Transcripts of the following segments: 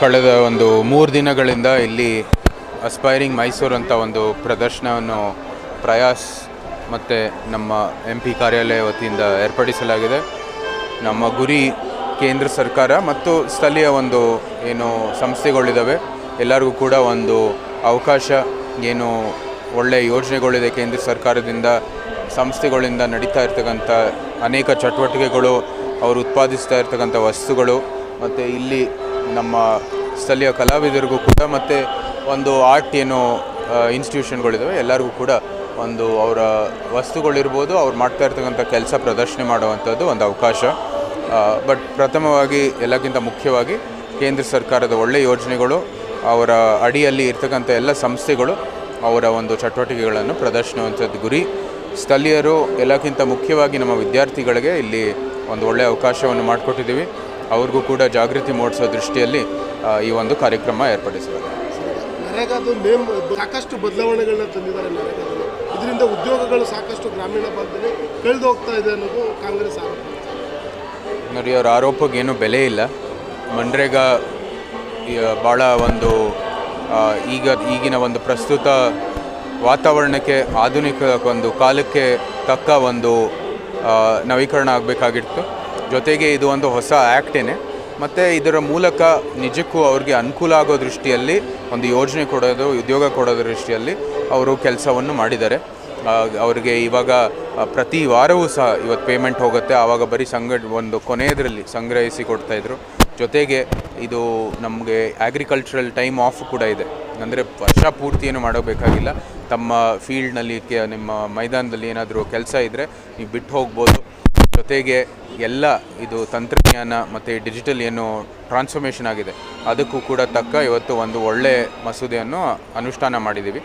ಕಳೆದ ಒಂದು ಮೂರು ದಿನಗಳಿಂದ ಇಲ್ಲಿ ಅಸ್ಪೈರಿಂಗ್ ಮೈಸೂರು ಅಂತ ಒಂದು ಪ್ರದರ್ಶನವನ್ನು ಪ್ರಯಾಸ್ ಮತ್ತು ನಮ್ಮ ಎಂ ಪಿ ಕಾರ್ಯಾಲಯ ವತಿಯಿಂದ ಏರ್ಪಡಿಸಲಾಗಿದೆ. ನಮ್ಮ ಗುರಿ ಕೇಂದ್ರ ಸರ್ಕಾರ ಮತ್ತು ಸ್ಥಳೀಯ ಒಂದು ಏನು ಸಂಸ್ಥೆಗಳಿದ್ದಾವೆ. ಎಲ್ಲರಿಗೂ ಕೂಡ ಒಂದು ಅವಕಾಶ, ಏನು ಒಳ್ಳೆಯ ಯೋಜನೆಗಳಿದೆ ಕೇಂದ್ರ ಸರ್ಕಾರದಿಂದ, ಸಂಸ್ಥೆಗಳಿಂದ ನಡೀತಾ ಇರ್ತಕ್ಕಂಥ ಅನೇಕ ಚಟುವಟಿಕೆಗಳು, ಅವರು ಉತ್ಪಾದಿಸ್ತಾ ಇರ್ತಕ್ಕಂಥ ವಸ್ತುಗಳು, ಮತ್ತು ಇಲ್ಲಿ ನಮ್ಮ ಸ್ಥಳೀಯ ಕಲಾವಿದರಿಗೂ ಕೂಡ ಮತ್ತು ಒಂದು ಆರ್ಟ್ ಏನು ಇನ್ಸ್ಟಿಟ್ಯೂಷನ್ಗಳಿದ್ದಾವೆ ಎಲ್ಲರಿಗೂ ಕೂಡ ಒಂದು ಅವರ ವಸ್ತುಗಳಿರ್ಬೋದು, ಅವ್ರು ಮಾಡ್ತಾ ಇರ್ತಕ್ಕಂಥ ಕೆಲಸ ಪ್ರದರ್ಶನ ಮಾಡುವಂಥದ್ದು ಒಂದು ಅವಕಾಶ. ಬಟ್ ಪ್ರಥಮವಾಗಿ, ಎಲ್ಲಕ್ಕಿಂತ ಮುಖ್ಯವಾಗಿ ಕೇಂದ್ರ ಸರ್ಕಾರದ ಒಳ್ಳೆಯ ಯೋಜನೆಗಳು, ಅವರ ಅಡಿಯಲ್ಲಿ ಇರ್ತಕ್ಕಂಥ ಎಲ್ಲ ಸಂಸ್ಥೆಗಳು ಅವರ ಒಂದು ಚಟುವಟಿಕೆಗಳನ್ನು ಪ್ರದರ್ಶಿಸುವಂಥದ್ದು ಗುರಿ. ಸ್ಥಳೀಯರು, ಎಲ್ಲಕ್ಕಿಂತ ಮುಖ್ಯವಾಗಿ ನಮ್ಮ ವಿದ್ಯಾರ್ಥಿಗಳಿಗೆ ಇಲ್ಲಿ ಒಂದು ಒಳ್ಳೆಯ ಅವಕಾಶವನ್ನು ಮಾಡಿಕೊಟ್ಟಿದ್ದೀವಿ. ಅವ್ರಿಗೂ ಕೂಡ ಜಾಗೃತಿ ಮೂಡಿಸೋ ದೃಷ್ಟಿಯಲ್ಲಿ ಈ ಒಂದು ಕಾರ್ಯಕ್ರಮ ನರೇಗಾದು ನೇಮ್ ಸಾಕಷ್ಟು ಬದಲಾವಣೆಗಳನ್ನ ತಂದಿದ್ದಾರೆ ನರೇಗಾದಲ್ಲಿ. ಇದರಿಂದ ಉದ್ಯೋಗಗಳು ಸಾಕಷ್ಟು ಗ್ರಾಮೀಣ ಭಾಗದಲ್ಲಿ ಕಳೆದು ಹೋಗ್ತಾ ಇದೆ ಅನ್ನೋದು ಕಾಂಗ್ರೆಸ್ ಆರೋಪ. ನೋಡಿ ಅವ್ರ ಆರೋಪಕ್ಕೆ ಏನೂ ಬೆಲೆ ಇಲ್ಲ. ಮನ್ರೇಗಾ ಭಾಳ ಒಂದು ಈಗ ಈಗಿನ ಒಂದು ಪ್ರಸ್ತುತ ವಾತಾವರಣಕ್ಕೆ ಆಧುನಿಕ ಒಂದು ಕಾಲಕ್ಕೆ ತಕ್ಕ ಒಂದು ನವೀಕರಣ ಆಗಬೇಕಾಗಿತ್ತು. ಜೊತೆಗೆ ಇದು ಒಂದು ಹೊಸ ಆ್ಯಕ್ಟೇನೆ ಮತ್ತು ಇದರ ಮೂಲಕ ನಿಜಕ್ಕೂ ಅವ್ರಿಗೆ ಅನುಕೂಲ ಆಗೋ ದೃಷ್ಟಿಯಲ್ಲಿ, ಒಂದು ಯೋಜನೆ ಕೊಡೋದು, ಉದ್ಯೋಗ ಕೊಡೋ ದೃಷ್ಟಿಯಲ್ಲಿ ಅವರು ಕೆಲಸವನ್ನು ಮಾಡಿದ್ದಾರೆ. ಅವರಿಗೆ ಇವಾಗ ಪ್ರತಿ ವಾರವೂ ಸಹ ಇವತ್ತು ಪೇಮೆಂಟ್ ಹೋಗುತ್ತೆ. ಆವಾಗ ಬರೀ ಸಂಘ, ಒಂದು ಕೊನೆಯದರಲ್ಲಿ ಸಂಗ್ರಹಿಸಿ ಕೊಡ್ತಾಯಿದ್ರು ಜೊತೆಗೆ ಇದು ನಮಗೆ ಅಗ್ರಿಕಲ್ಚರಲ್ ಟೈಮ್ ಆಫ್ ಕೂಡ ಇದೆ. ಅಂದರೆ ವರ್ಷ ಪೂರ್ತಿ ಏನು ಮಾಡೋಬೇಕಾಗಿಲ್ಲ. ತಮ್ಮ ಫೀಲ್ಡ್ನಲ್ಲಿ ನಿಮ್ಮ ಮೈದಾನದಲ್ಲಿ ಏನಾದರೂ ಕೆಲಸ ಇದ್ದರೆ ನೀವು ಬಿಟ್ಟು ಹೋಗ್ಬೋದು. ಜೊತೆಗೆ ಎಲ್ಲ ಇದು ತಂತ್ರಜ್ಞಾನ ಮತ್ತು ಡಿಜಿಟಲ್ ಏನು ಟ್ರಾನ್ಸ್ಫಾರ್ಮೇಷನ್ ಆಗಿದೆ. ಅದಕ್ಕೂ ಕೂಡ ತಕ್ಕ ಇವತ್ತು ಒಂದು ಒಳ್ಳೆ ಮಸೂದೆಯನ್ನು ಅನುಷ್ಠಾನ ಮಾಡಿದ್ದೀವಿ.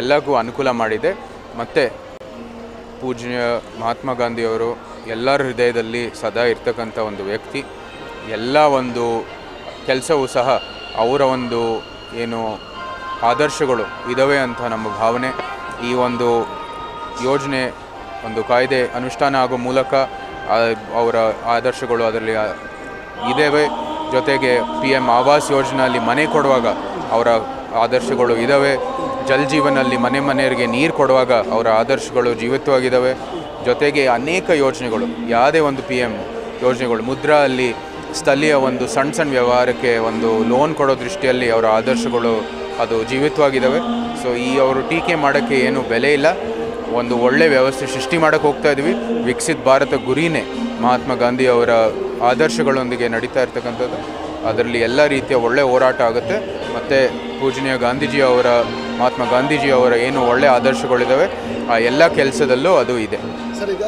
ಎಲ್ಲಕ್ಕೂ ಅನುಕೂಲ ಮಾಡಿದೆ. ಮತ್ತು ಪೂಜ್ಯ ಮಹಾತ್ಮ ಗಾಂಧಿಯವರು ಎಲ್ಲರ ಹೃದಯದಲ್ಲಿ ಸದಾ ಇರ್ತಕ್ಕಂಥ ಒಂದು ವ್ಯಕ್ತಿ. ಎಲ್ಲ ಒಂದು ಕೆಲಸವೂ ಸಹ ಅವರ ಒಂದು ಏನು ಆದರ್ಶಗಳು ಇದ್ದಾವೆ ಅಂತ ನಮ್ಮ ಭಾವನೆ. ಈ ಒಂದು ಯೋಜನೆ ಒಂದು ಕಾಯ್ದೆ ಅನುಷ್ಠಾನ ಆಗೋ ಮೂಲಕ ಅವರ ಆದರ್ಶಗಳು ಅದರಲ್ಲಿ ಇದ್ದಾವೆ ಜೊತೆಗೆ ಪಿ ಎಂ ಆವಾಸ್ ಯೋಜನೆಯಲ್ಲಿ ಮನೆ ಕೊಡುವಾಗ ಅವರ ಆದರ್ಶಗಳು ಇದ್ದಾವೆ ಜಲ್ ಜೀವನಲ್ಲಿ ಮನೆ ಮನೆಯವರಿಗೆ ನೀರು ಕೊಡುವಾಗ ಅವರ ಆದರ್ಶಗಳು ಜೀವಿತವಾಗಿದ್ದಾವೆ ಜೊತೆಗೆ ಅನೇಕ ಯೋಜನೆಗಳು, ಯಾವುದೇ ಒಂದು ಪಿ ಎಂ ಯೋಜನೆಗಳು. ಮುದ್ರಾ ಅಲ್ಲಿ ಸ್ಥಳೀಯ ಒಂದು ಸಣ್ಣ ಸಣ್ಣ ವ್ಯವಹಾರಕ್ಕೆ ಒಂದು ಲೋನ್ ಕೊಡೋ ದೃಷ್ಟಿಯಲ್ಲಿ ಅವರ ಆದರ್ಶಗಳು ಅದು ಜೀವಿತವಾಗಿದ್ದಾವೆ ಸೊ ಈ ಅವರು ಟೀಕೆ ಮಾಡೋಕ್ಕೆ ಏನು ಬೆಲೆ ಇಲ್ಲ. ಒಂದು ಒಳ್ಳೆ ವ್ಯವಸ್ಥೆ ಸೃಷ್ಟಿ ಮಾಡೋಕ್ಕೆ ಹೋಗ್ತಾ ಇದ್ವಿ ವಿಕಸಿತ ಭಾರತ ಗುರಿನೇ. ಮಹಾತ್ಮ ಗಾಂಧಿ ಅವರ ಆದರ್ಶಗಳೊಂದಿಗೆ ನಡೀತಾ ಇರ್ತಕ್ಕಂಥದ್ದು. ಅದರಲ್ಲಿ ಎಲ್ಲ ರೀತಿಯ ಒಳ್ಳೆ ಹೋರಾಟ ಆಗುತ್ತೆ. ಮತ್ತು ಪೂಜನೀಯ ಗಾಂಧೀಜಿ ಅವರ, ಮಹಾತ್ಮ ಗಾಂಧೀಜಿ ಅವರ ಏನು ಒಳ್ಳೆ ಆದರ್ಶಗಳಿದ್ದಾವೆ ಆ ಎಲ್ಲ ಕೆಲಸದಲ್ಲೂ ಅದು ಇದೆ. ಸರ್, ಈಗ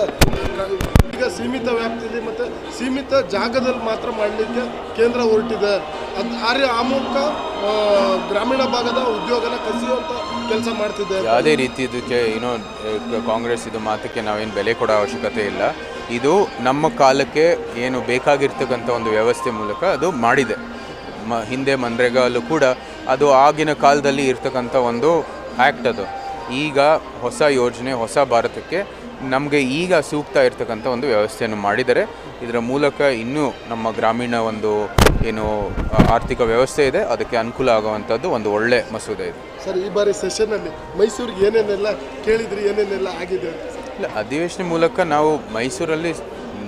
ಈಗ ಸೀಮಿತ ವ್ಯಾಪ್ತಿಯಲ್ಲಿ ಮತ್ತು ಸೀಮಿತ ಜಾಗದಲ್ಲಿ ಮಾತ್ರ ಮಾಡಲಿಕ್ಕೆ ಕೇಂದ್ರ ಹೊರಟಿದೆ. ಅದು ಆ ಮೂಲಕ ಗ್ರಾಮೀಣ ಭಾಗದ ಉದ್ಯೋಗನ ಕಸಿಯುವಂತ ಕೆಲಸ ಮಾಡ್ತಿದೆ ಯಾವುದೇ ರೀತಿ ಇದಕ್ಕೆ ಏನೋ ಕಾಂಗ್ರೆಸ್ ಇದು ಮಾತಕ್ಕೆ ನಾವೇನು ಬೆಲೆ ಕೊಡೋ ಅವಶ್ಯಕತೆ ಇಲ್ಲ. ಇದು ನಮ್ಮ ಕಾಲಕ್ಕೆ ಏನು ಬೇಕಾಗಿರ್ತಕ್ಕಂಥ ಒಂದು ವ್ಯವಸ್ಥೆ ಮೂಲಕ ಅದು ಮಾಡಿದೆ. ಮ, ಹಿಂದೆ ಮನ್ರೇಗಾಲು ಕೂಡ ಅದು ಆಗಿನ ಕಾಲದಲ್ಲಿ ಇರ್ತಕ್ಕಂಥ ಒಂದು ಆ್ಯಕ್ಟ್ ಅದು. ಈಗ ಹೊಸ ಯೋಜನೆ, ಹೊಸ ಭಾರತಕ್ಕೆ ನಮಗೆ ಈಗ ಸೂಕ್ತ ಇರ್ತಕ್ಕಂಥ ಒಂದು ವ್ಯವಸ್ಥೆಯನ್ನು ಮಾಡಿದರೆ ಇದರ ಮೂಲಕ ಇನ್ನೂ ನಮ್ಮ ಗ್ರಾಮೀಣ ಒಂದು ಏನು ಆರ್ಥಿಕ ವ್ಯವಸ್ಥೆ ಇದೆ. ಅದಕ್ಕೆ ಅನುಕೂಲ ಆಗುವಂಥದ್ದು ಒಂದು ಒಳ್ಳೆ ಮಸೂದೆ ಇದೆ. ಸರ್ ಈ ಬಾರಿ ಸೆಷನ್ನಲ್ಲಿ ಮೈಸೂರಿಗೆ ಏನೇನೆಲ್ಲ ಕೇಳಿದ್ರಿ ಏನೇನೆಲ್ಲ ಆಗಿದೆ ಇಲ್ಲ ಅಧಿವೇಶನ ಮೂಲಕ ನಾವು ಮೈಸೂರಲ್ಲಿ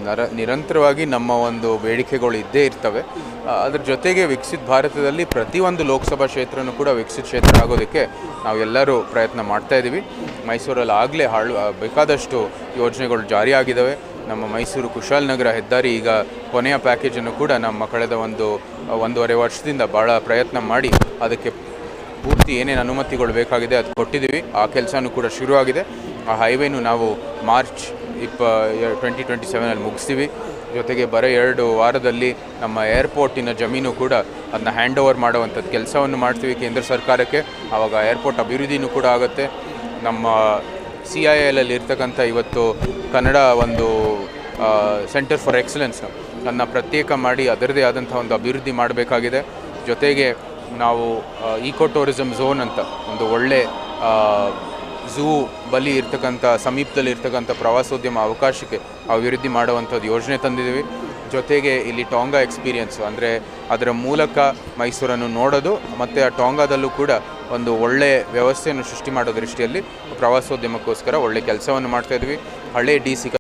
ನರ ನಿರಂತರವಾಗಿ ನಮ್ಮ ಒಂದು ಬೇಡಿಕೆಗಳು ಇದ್ದೇ ಇರ್ತವೆ. ಅದ್ರ ಜೊತೆಗೆ ವಿಕಸಿತ ಭಾರತದಲ್ಲಿ ಪ್ರತಿಯೊಂದು ಲೋಕಸಭಾ ಕ್ಷೇತ್ರನೂ ಕೂಡ ವಿಕಸಿತ ಕ್ಷೇತ್ರ ಆಗೋದಕ್ಕೆ ನಾವೆಲ್ಲರೂ ಪ್ರಯತ್ನ ಮಾಡ್ತಾ ಇದ್ದೀವಿ. ಮೈಸೂರಲ್ಲಿ ಆಗಲೇ ಹಾಳು ಬೇಕಾದಷ್ಟು ಯೋಜನೆಗಳು ಜಾರಿಯಾಗಿದ್ದಾವೆ. ನಮ್ಮ ಮೈಸೂರು ಕುಶಾಲನಗರ ಹೆದ್ದಾರಿ ಈಗ ಕೊನೆಯ ಪ್ಯಾಕೇಜನ್ನು ಕೂಡ ನಮ್ಮ ಕಳೆದ ಒಂದು ಒಂದೂವರೆ ವರ್ಷದಿಂದ ಭಾಳ ಪ್ರಯತ್ನ ಮಾಡಿ ಅದಕ್ಕೆ ಪೂರ್ತಿ ಏನೇನು ಅನುಮತಿಗಳು ಬೇಕಾಗಿದೆ ಅದು ಕೊಟ್ಟಿದ್ದೀವಿ. ಆ ಕೆಲಸನೂ ಕೂಡ ಶುರುವಾಗಿದೆ. ಆ ಹೈವೇನು ನಾವು ಮಾರ್ಚ್ ಇಪ್ಪ ಟ್ವೆಂಟಿ ಟ್ವೆಂಟಿ ಸೆವೆನಲ್ಲಿ ಮುಗಿಸ್ತೀವಿ. ಜೊತೆಗೆ ಬರೋ ಎರಡು ವಾರದಲ್ಲಿ ನಮ್ಮ ಏರ್ಪೋರ್ಟಿನ ಜಮೀನು ಕೂಡ ಅದನ್ನ ಹ್ಯಾಂಡ್ ಓವರ್ ಮಾಡುವಂಥದ್ದು ಕೆಲಸವನ್ನು ಮಾಡ್ತೀವಿ ಕೇಂದ್ರ ಸರ್ಕಾರಕ್ಕೆ. ಆವಾಗ ಏರ್ಪೋರ್ಟ್ ಅಭಿವೃದ್ಧಿನೂ ಕೂಡ ಆಗುತ್ತೆ. ನಮ್ಮ ಸಿ ಐ ಎಲಲ್ಲಿ ಇರ್ತಕ್ಕಂಥ ಇವತ್ತು ಕನ್ನಡ ಒಂದು ಸೆಂಟರ್ ಫಾರ್ ಎಕ್ಸಲೆನ್ಸ್ ಅದನ್ನು ಪ್ರತ್ಯೇಕ ಮಾಡಿ ಅದರದೇ ಆದಂಥ ಒಂದು ಅಭಿವೃದ್ಧಿ ಮಾಡಬೇಕಾಗಿದೆ. ಜೊತೆಗೆ ನಾವು ಈಕೋ ಟೂರಿಸಮ್ ಝೋನ್ ಅಂತ ಒಂದು ಒಳ್ಳೆ ಝೂ ಬಲಿ ಇರ್ತಕ್ಕಂಥ, ಸಮೀಪದಲ್ಲಿ ಇರ್ತಕ್ಕಂಥ ಪ್ರವಾಸೋದ್ಯಮ ಅವಕಾಶಕ್ಕೆ ಅಭಿವೃದ್ಧಿ ಮಾಡುವಂಥದ್ದು ಯೋಜನೆ ತಂದಿದ್ದೀವಿ. ಜೊತೆಗೆ ಇಲ್ಲಿ ಟಾಂಗಾ ಎಕ್ಸ್ಪೀರಿಯನ್ಸು, ಅಂದರೆ ಅದರ ಮೂಲಕ ಮೈಸೂರನ್ನು ನೋಡೋದು, ಮತ್ತು ಆ ಟಾಂಗಾದಲ್ಲೂ ಕೂಡ ಒಂದು ಒಳ್ಳೆಯ ವ್ಯವಸ್ಥೆಯನ್ನು ಸೃಷ್ಟಿ ಮಾಡೋ ದೃಷ್ಟಿಯಲ್ಲಿ ಪ್ರವಾಸೋದ್ಯಮಕ್ಕೋಸ್ಕರ ಒಳ್ಳೆ ಕೆಲಸವನ್ನು ಮಾಡ್ತಾಯಿದ್ವಿ ಹಳೆ ಡಿ ಸಿ